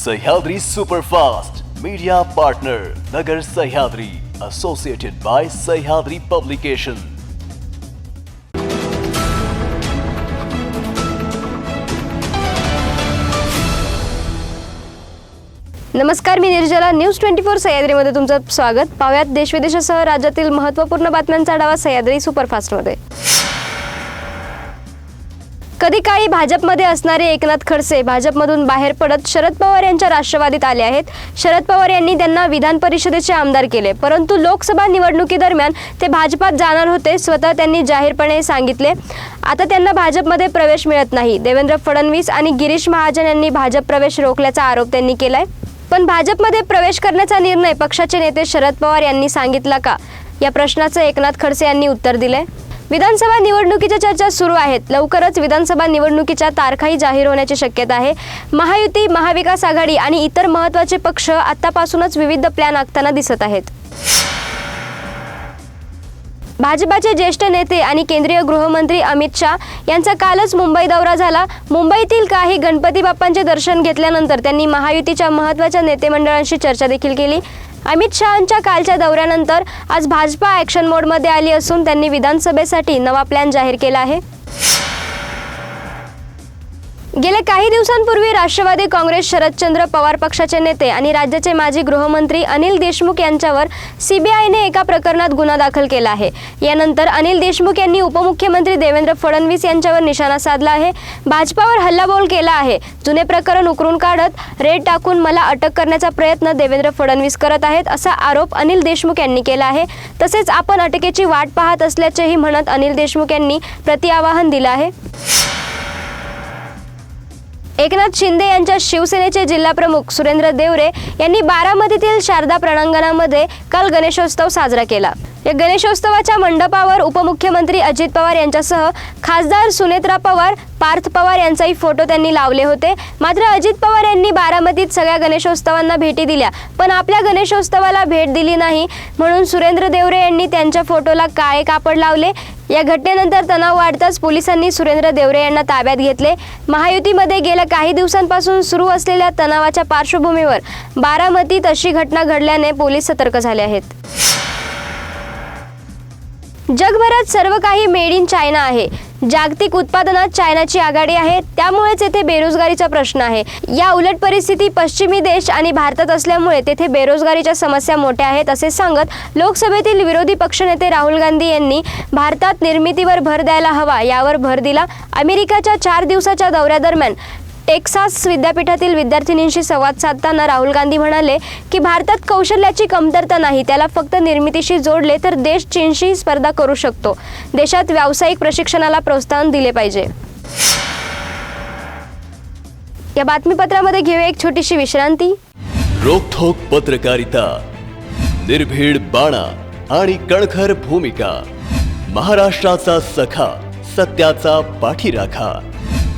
Sahyadri superfast media partner Nagar Sahyadri associated by Sahyadri publication नमस्कार मी Nirjala. News twenty four सह्याद्रीमध्ये तुमचं स्वागत. पाहुयात देशविदेशासह राज्यातील महत्त्वपूर्ण बातम्यांचा आढावा सह्याद्री सुपरफास्टमध्ये. कधी काळी भाजपमध्ये असणारे एकनाथ खडसे भाजपमधून बाहेर पडत शरद पवार यांच्या राष्ट्रवादीत आले आहेत. शरद पवार यांनी त्यांना विधान परिषदेचे आमदार केले. परंतु लोकसभा निवडणुकीदरम्यान ते भाजपात जाणार होते स्वतः त्यांनी जाहीरपणे सांगितले. आता त्यांना भाजपमध्ये प्रवेश मिळत नाही. देवेंद्र फडणवीस आणि गिरीश महाजन यांनी भाजप प्रवेश रोखल्याचा आरोप त्यांनी केलाय. पण भाजपमध्ये प्रवेश करण्याचा निर्णय पक्षाचे नेते शरद पवार यांनी सांगितला का? या प्रश्नाचं एकनाथ खडसे यांनी उत्तर दिलंय. विधानसभा निवडणुकीच्या चर्चा सुरू आहेत. लवकरच विधानसभा निवडणुकीच्या तारखाही जाहीर होण्याची शक्यता आहे. महायुती महाविकास आघाडी आणि इतर महत्त्वाचे पक्ष आतापासूनच विविध प्लॅन आखताना दिसत आहेत. भाजपाचे ज्येष्ठ नेते आणि केंद्रीय गृहमंत्री अमित शाह यांचा कालच मुंबई दौरा झाला. मुंबईतील काही गणपती बाप्पांचे दर्शन घेतल्यानंतर त्यांनी महायुतीच्या महत्त्वाच्या नेतेमंडळांशी चर्चा देखील केली. अमित शहांच्या कालच्या दौऱ्यानंतर आज भाजपा ॲक्शन मोडमध्ये आली असून त्यांनी विधानसभेसाठी नवा प्लॅन जाहीर केला आहे. गेल्या काही दिवसांपूर्वी राष्ट्रवादी काँग्रेस शरदचंद्र पवार पक्षाचे नेते आणि राज्याचे माजी गृहमंत्री अनिल देशमुख यांच्यावर सीबीआयने एका प्रकरणात गुन्हा दाखल केला आहे. यानंतर अनिल देशमुख यांनी उपमुख्यमंत्री देवेंद्र फडणवीस यांच्यावर निशाणा साधला आहे. भाजपावर हल्लाबोल केला आहे. जुने प्रकरण उकरून काढत रेड टाकून मला अटक करण्याचा प्रयत्न देवेंद्र फडणवीस करत आहेत असा आरोप अनिल देशमुख यांनी केला आहे. तसेच आपण अटकेची वाट पाहत असल्याचेही म्हणत अनिल देशमुख यांनी प्रतिआवाहन दिलं आहे. एकनाथ शिंदे यांच्या शिवसेनेचे जिल्हाप्रमुख सुरेंद्र देवरे यांनी बारामतीतील शारदा प्रणांगणामध्ये काल गणेशोत्सव साजरा केला. या गणेशोत्सवाच्या मंडपावर उपमुख्यमंत्री अजित पवार यांच्यासह खासदार सुनेत्रा पवार पार्थ पवार यांचाही फोटो त्यांनी लावले होते. मात्र अजित पवार यांनी बारामतीत सगळ्या गणेशोत्सवांना भेटी दिल्या पण आपल्या गणेशोत्सवाला भेट दिली नाही म्हणून सुरेंद्र देवरे यांनी त्यांच्या फोटोला काळे कापड लावले. या घटनेनंतर तणाव वाढताच पोलिसांनी सुरेंद्र देवरे यांना ताब्यात घेतले. महायुतीमध्ये गेल्या काही दिवसांपासून सुरू असलेल्या तणावाच्या पार्श्वभूमीवर बारामतीत अशी घटना घडल्याने पोलीस सतर्क झाले आहेत. जगभरात सर्व काही मेड इन चायना आहे. जागतिक उत्पादनात चायनाची आघाडी आहे त्यामुळेच येथे बेरोजगारीचा प्रश्न आहे. या उलट परिस्थिती पश्चिमी देश आणि भारतात असल्यामुळे तेथे बेरोजगारीच्या समस्या मोठ्या आहेत असे सांगत लोकसभेतील विरोधी पक्षनेते राहुल गांधी यांनी भारतात निर्मितीवर भर द्यायला हवा यावर भर दिला. अमेरिकाच्या चार दिवसाच्या दौऱ्यादरम्यान टेक्सास विद्यापीठातील विद्यार्थिनींशी संवाद साधताना राहुल गांधी म्हणाले की भारतात कौशल्याची कमतरता नाही त्याला फक्त निर्मितीशी जोडले तर देश चीनशी स्पर्धा करू शकतो. देशात व्यावसायिक प्रशिक्षणाला प्रोत्साहन दिले पाहिजे. या बातमीपत्रामध्ये घेऊया एक छोटीशी विश्रांती. रोखोक पत्रकारिता निर्भीड बाणा आणि कणखर भूमिका महाराष्ट्राचा सखा सत्याचा पाठीराखा.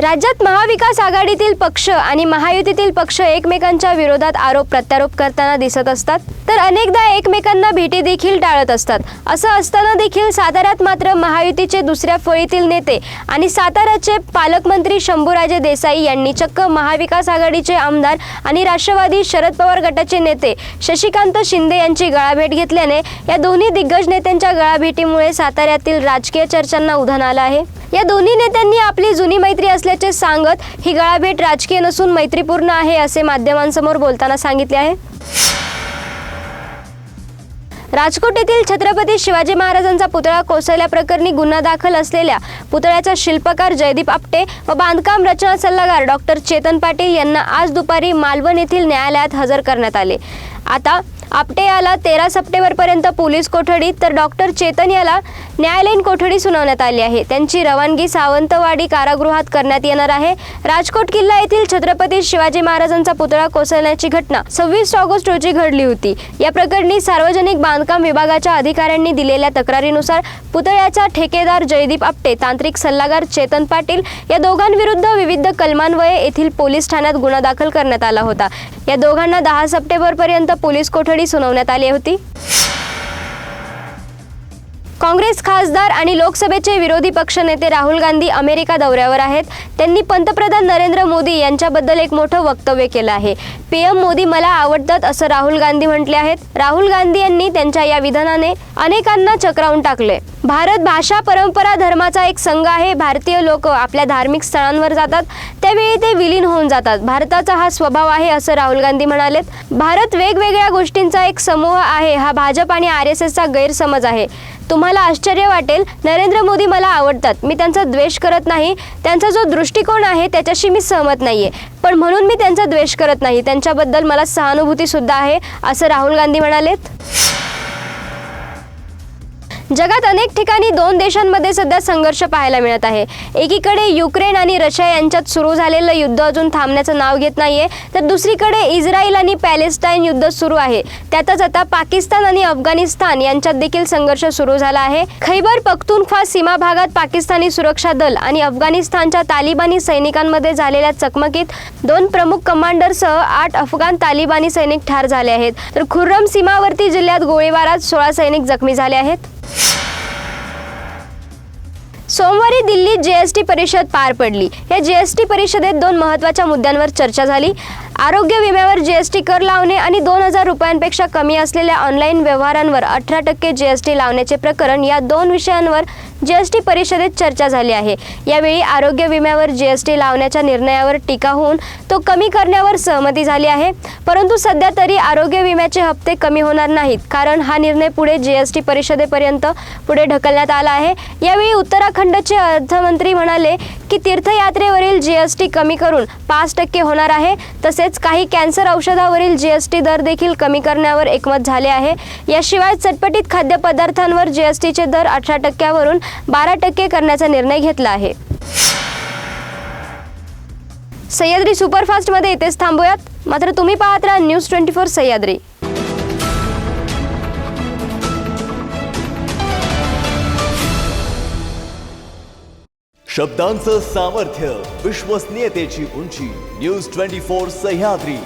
राज्यात महाविकास आघाडीतील पक्ष आणि महायुतीतील पक्ष एकमेकांच्या विरोधात आरोप प्रत्यारोप करताना दिसत असतात तर अनेकदा एकमेकांना भेटी देखील टाळत असतात. असं असताना देखील साताऱ्यात मात्र महायुतीचे दुसऱ्या फळीतील नेते आणि साताऱ्याचे पालकमंत्री शंभूराजे देसाई यांनी चक्क महाविकास आघाडीचे आमदार आणि राष्ट्रवादी शरद पवार गटाचे नेते शशिकांत शिंदे यांची गळाभेट घेतल्याने या दोन्ही दिग्गज नेत्यांच्या गळाभेटीमुळे साताऱ्यातील राजकीय चर्चांना उधाण आलं आहे. या दोन्ही नेत्यांनी आपली जुनी मैत्री असल्याचे सांगत ही गळाभेट राजकीय नसून मैत्रीपूर्ण आहे असे माध्यमांसमोर बोलताना सांगितले आहे. राजकोट येथील छत्रपती शिवाजी महाराजांचा पुतळा कोसळल्याप्रकरणी गुन्हा दाखल असलेल्या पुतळ्याचा शिल्पकार जयदीप आपटे व बांधकाम रचना सल्लागार डॉक्टर चेतन पाटील यांना आज दुपारी मालवण येथील न्यायालयात हजर करण्यात आले. आता आपटे याला तेरा सप्टेंबरपर्यंत पोलीस कोठडी तर डॉक्टर चेतन याला न्यायालयीन कोठडी सुनावण्यात आली आहे. त्यांची रवानगी सावंतवाडी कारागृहात करण्यात येणार आहे. राजकोट किल्ला येथील छत्रपती शिवाजी महाराजांचा पुतळा कोसळण्याची घटना सव्वीस ऑगस्ट रोजी घडली होती. या प्रकरणी सार्वजनिक बांधकाम विभागाच्या अधिकाऱ्यांनी दिलेल्या तक्रारीनुसार पुतळ्याचा ठेकेदार जयदीप आपटे तांत्रिक सल्लागार चेतन पाटील या दोघांविरुद्ध विविध कलमान्वये येथील पोलीस ठाण्यात गुन्हा दाखल करण्यात आला होता. या दोघांना दहा सप्टेंबरपर्यंत पोलीस कोठडी सुनावण्यात आली होती. काँग्रेस खासदार आणि लोकसभेचे विरोधी पक्षनेते राहुल गांधी अमेरिका दौऱ्यावर आहेत. त्यांनी पंतप्रधान नरेंद्र मोदी यांच्याबद्दल एक मोठं वक्तव्य केलं आहे. पीएम मोदी मला आवडतात असं राहुल गांधी म्हटले आहेत. राहुल गांधी यांनी त्यांच्या या विधानाने अनेकांना चक्रावून टाकले भारत भाषा परंपरा धर्माचा एक संघ आहे. भारतीय लोक आपल्या धार्मिक स्थळांवर जातात. त्यावेळी ते विलीन होऊन जातात. भारताचा हा स्वभाव आहे असं राहुल गांधी म्हणालेत. भारत वेगवेगळ्या गोष्टींचा एक समूह आहे. हा भाजप आणि आर एस एसचा गैरसमज आहे. तुम्हाला आश्चर्य वाटेल. नरेंद्र मोदी मला आवडतात. मी त्यांचा द्वेष करत नाही. त्यांचा जो दृष्टिकोन आहे त्याच्याशी मी सहमत नाही आहे पण म्हणून मी त्यांचा द्वेष करत नाही. त्यांच्याबद्दल मला सहानुभूतीसुद्धा आहे असं राहुल गांधी म्हणालेत. जगात अनेक ठिकाणी दोन देशांमध्ये सध्या संघर्ष पाहायला मिळत आहे. एकीकडे युक्रेन आणि रशिया यांच्यात सुरू झालेलं युद्ध अजून थांबण्याचं नाव घेत नाहीये. तर दुसरीकडे इस्रायल आणि पॅलेस्टाईन युद्ध सुरू आहे. त्यातच आता पाकिस्तान आणि अफगाणिस्तान यांच्यात देखील संघर्ष सुरू झाला आहे. खैबर पख्तूनख्वा सीमा भागात पाकिस्तानी सुरक्षा दल आणि अफगाणिस्तानच्या तालिबानी सैनिकांमध्ये झालेल्या चकमकीत दोन प्रमुख कमांडरसह आठ अफगाण तालिबानी सैनिक ठार झाले आहेत. तर खुर्रम सीमावर्ती जिल्ह्यात गोळीबारात सोळा सैनिक जखमी झाले आहेत. सोमवारी दिल्लीत जीएसटी परिषद पार पडली. या जीएसटी परिषदेत दोन महत्त्वाच्या मुद्द्यांवर चर्चा झाली. आरोग्य विम्यावर जीएसटी कर लावणे आणि दोन हजार रुपयांपेक्षा कमी असलेल्या ऑनलाईन व्यवहारांवर अठरा टक्के जीएसटी लावण्याचे प्रकरण या दोन विषयांवर जीएसटी परिषदेत चर्चा झाली आहे. यावेळी आरोग्य विम्यावर जीएसटी लावण्याच्या निर्णयावर टीका होऊन तो कमी करण्यावर सहमती झाली आहे. परंतु सध्या तरी आरोग्य विम्याचे हप्ते कमी होणार नाहीत कारण हा निर्णय पुढे जीएसटी परिषदेपर्यंत पुढे ढकलण्यात आला आहे. यावेळी उत्तराखंडचे अर्थमंत्री म्हणाले की तीर्थयात्रेवरील जीएसटी कमी करून पाच टक्के होणार आहे. तसेच काही कॅन्सर औषधावरील जीएसटी दर देखील कमी करण्यावर एकमत झाले आहे. याशिवाय चटपटीत खाद्यपदार्थांवर जीएसटीचे दर अठरा टक्क्यावरून बारा टक्के करण्याचा निर्णय घेतला आहे. सह्याद्री सुपरफास्टमध्ये इथेच थांबूयात. मात्र तुम्ही पाहत राहा न्यूज ट्वेंटी फोर सह्याद्री. शब्दांचं सामर्थ्य विश्वसनीयतेची उंची न्यूज ट्वेंटी फोर सह्याद्री.